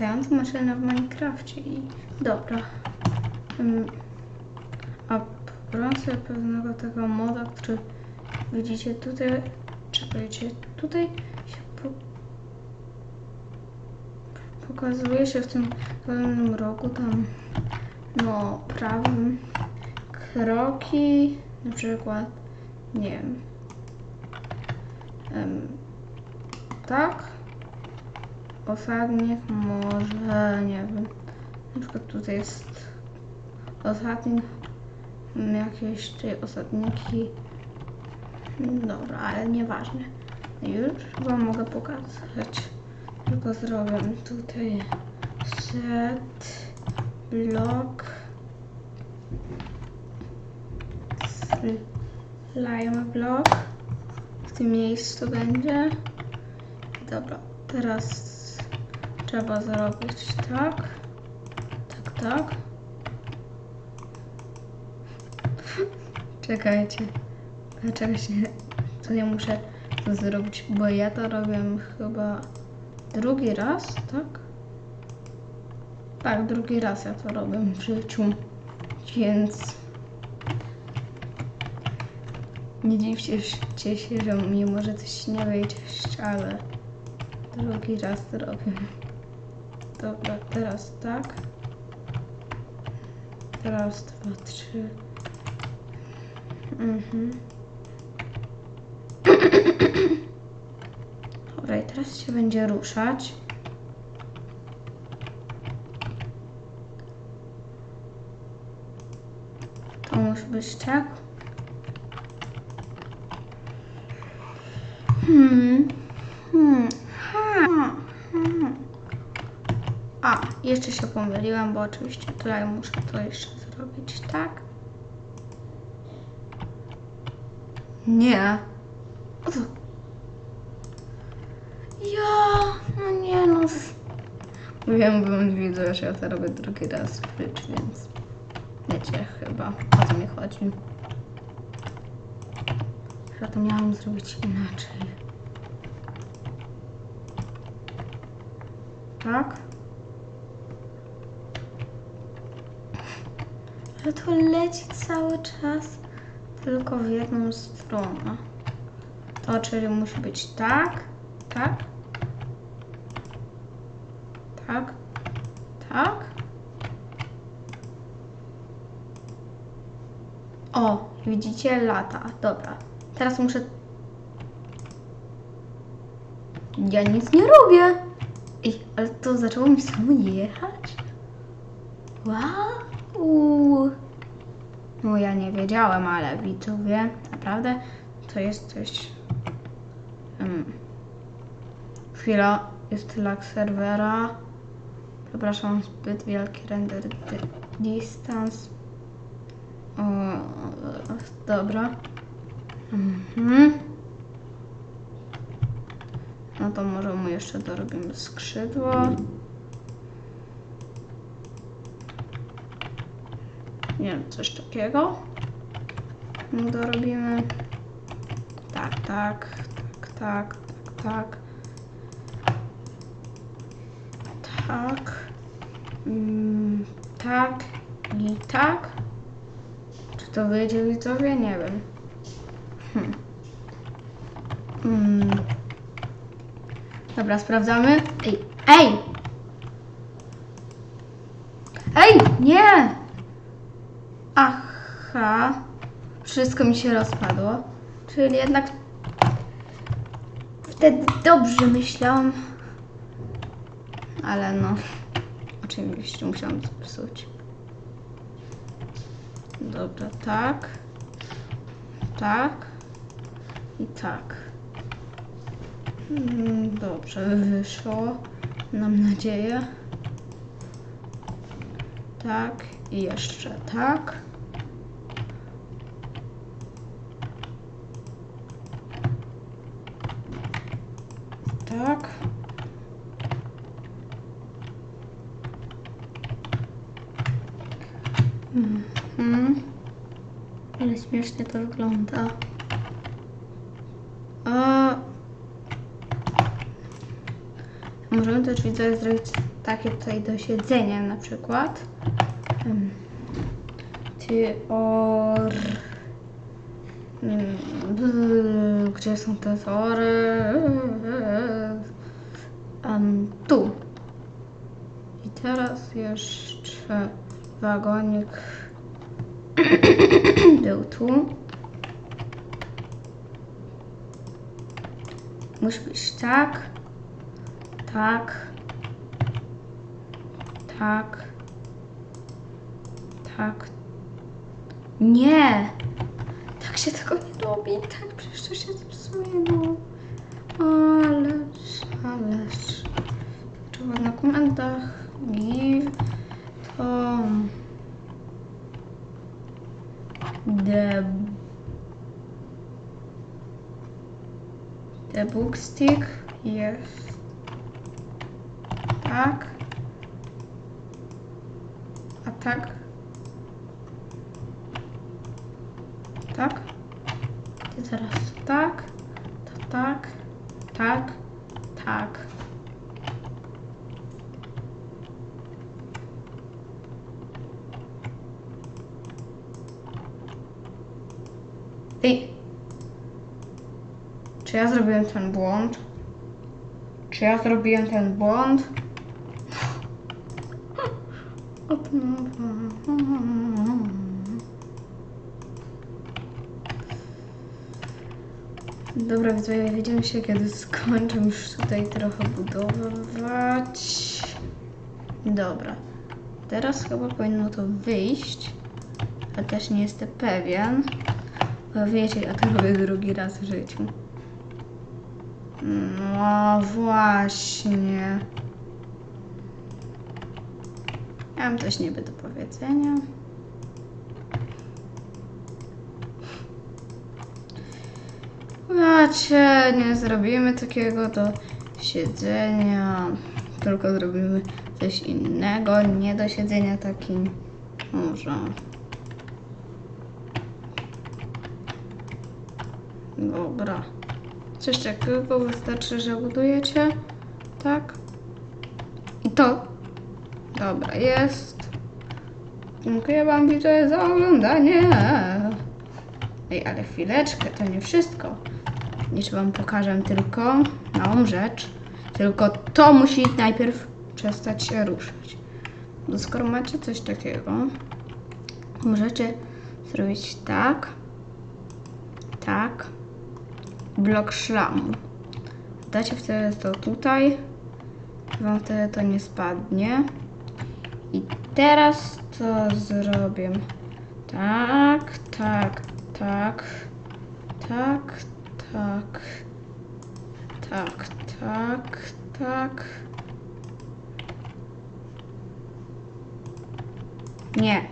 latająca maszyna w Minecrafcie i dobra. A pobrałam pewnego tego moda, który widzicie tutaj. Czekajcie, tutaj się po, pokazuje się w tym dolnym rogu tam no prawym kroki na przykład nie wiem em, tak osadnik może nie wiem. Na przykład tutaj jest osadnik mm, jakieś tutaj osadniki dobra, ale nieważne. Już wam mogę pokazać. Tylko zrobię tutaj set blok. Slime block. W tym miejscu będzie. Dobra teraz trzeba zrobić tak. Tak tak. Czekajcie. Się to nie muszę to zrobić bo ja to robię chyba drugi raz tak? Tak, drugi raz ja to robię w życiu, więc nie dziwcie się, że mi może coś nie wyjść, ale drugi raz to robię. Dobra, teraz tak. Teraz dwa, trzy. Mhm. Dobra, i teraz się będzie ruszać. To musi być tak. Hmm. Hmm. Ha. Hmm. A, jeszcze się pomyliłam, bo oczywiście tutaj muszę to jeszcze zrobić tak. Nie. O co? Ja, no nie no. Wiem, bym widzę, że ja to robię drugi raz w więc wiecie chyba o co mi chodzi. Że to miałam zrobić inaczej. Tak? To leci cały czas tylko w jedną stronę. To czyli musi być tak, tak, tak, tak. O, widzicie lata. Dobra. Teraz muszę. Ja nic nie robię. Ej, ale to zaczęło mi samo jechać? Wow. No ja nie wiedziałem, ale widzowie, naprawdę to jest coś. Um, chwila, jest lag serwera. Przepraszam, zbyt wielki render di- distance. O, dobra. Mhm. No to może mu jeszcze dorobimy skrzydło. Nie wiem, coś takiego. Dorobimy. Tak, tak, tak, tak, tak, tak. Tak. Mm, tak i tak. Czy to wyjdzie widzowie? Nie wiem. Hmm. Mm. Dobra, sprawdzamy. Ej, ej! Ej, nie! Aha. Wszystko mi się rozpadło. Czyli jednak wtedy dobrze myślałam. Ale no, oczywiście musiałam zepsuć. Dobra, tak. Tak. I tak. Mm, Dobrze, wyszło. Mam nadzieję. Tak. I jeszcze tak. Tak. Mhm. Ale śmiesznie to wygląda. A... Możemy też widzę zrobić takie tutaj do siedzenia na przykład. Em, Ty or... Nie wiem, bzz, Gdzie są te tory? Em, tu. I teraz jeszcze wagonik był tu. Musi być tak, tak, tak, tak. Nie! Tak się tego nie robi. Tak, przecież to się zepsuje, no. Ależ, ależ. Trzeba na komendach give to the the bookstick jest tak a tak i teraz tak to tak tak tak Ty. Czy ja zrobiłem ten błąd? Czy ja zrobiłem ten błąd? Dobra, widzowie, widzimy się, kiedy skończę już tutaj trochę budować. Dobra. Teraz chyba powinno to wyjść, też nie jestem pewien. Bo wiecie, ja to robię drugi raz w życiu. No właśnie. Ja mam coś niby do powiedzenia. Macie, nie zrobimy takiego do siedzenia, tylko zrobimy coś innego, nie do siedzenia takim. Może. Dobra. Coś takiego wystarczy, że budujecie. Tak. I to. Dobra, jest. Dziękuję Wam widzowie za oglądanie. Ej, ale chwileczkę, to nie wszystko. Jeszcze Wam pokażę tylko małą rzecz. Tylko to musi najpierw przestać się ruszać. Bo skoro macie coś takiego, możecie zrobić tak, tak, blok szlamu. Dacie wtedy to tutaj, wam wtedy to nie spadnie. I teraz to zrobię tak, tak, tak, tak, tak, tak, tak, tak. Nie.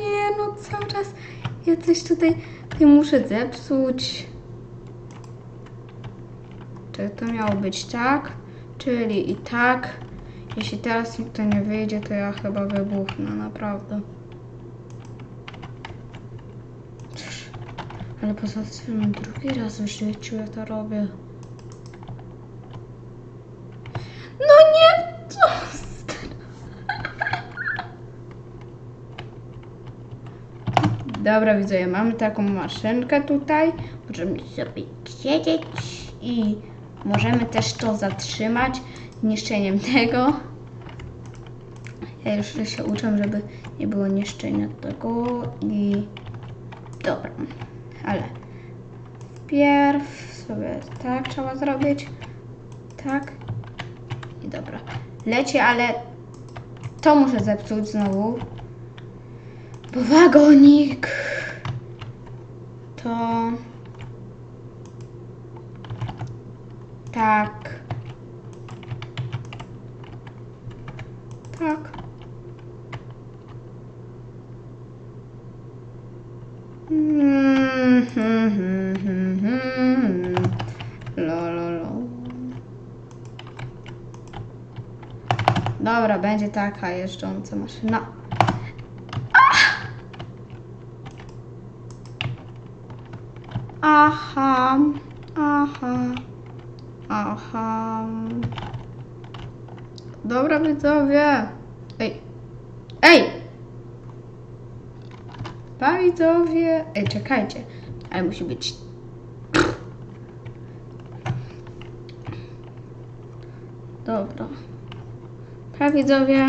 Nie, no cały czas ja coś tutaj, tutaj muszę zepsuć. Czy to miało być tak? Czyli i tak. Jeśli teraz mi to nie wyjdzie, to ja chyba wybuchnę, naprawdę. Ale poza tym drugi raz w życiu ja to robię. No nie! Co? Dobra, widzę, mamy taką maszynkę tutaj. Możemy sobie siedzieć i możemy też to zatrzymać niszczeniem tego. Ja już się uczę, żeby nie było niszczenia tego i dobra, ale wpierw sobie tak trzeba zrobić, tak i dobra. Leci, ale to muszę zepsuć znowu. Bo wagonik to tak. Tak. Mm, hmm, hmm, hmm, hmm. Lo. Dobra, będzie taka jeżdżąca maszyna. Aha, aha. Aha. Dobra, widzowie. Ej. Ej! Pa, widzowie. Ej, czekajcie. Ale musi być... Dobra. Pa, widzowie.